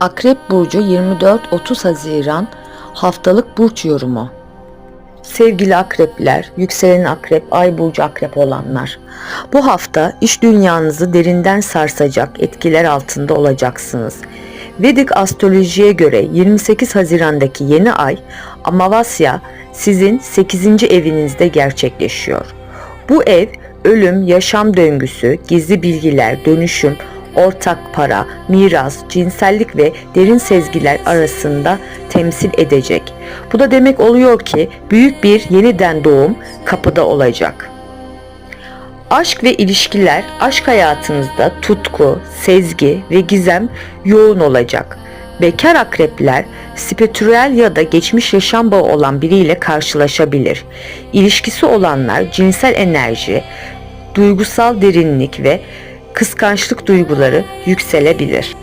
Akrep Burcu 24-30 Haziran haftalık burç yorumu. Sevgili akrepler, yükselen akrep, ay burcu akrep olanlar. Bu hafta iş dünyanızı derinden sarsacak etkiler altında olacaksınız. Vedik astrolojiye göre 28 Haziran'daki yeni ay Amavasya sizin 8. evinizde gerçekleşiyor. Bu ev ölüm, yaşam döngüsü, gizli bilgiler, dönüşüm, ortak para, miras, cinsellik ve derin sezgiler arasında temsil edecek. Bu da demek oluyor ki büyük bir yeniden doğum kapıda olacak. Aşk ve ilişkiler, aşk hayatınızda tutku, sezgi ve gizem yoğun olacak. Bekar akrepler, spiritüel ya da geçmiş yaşam bağı olan biriyle karşılaşabilir. İlişkisi olanlar cinsel enerji, duygusal derinlik ve kıskançlık duyguları yükselebilir.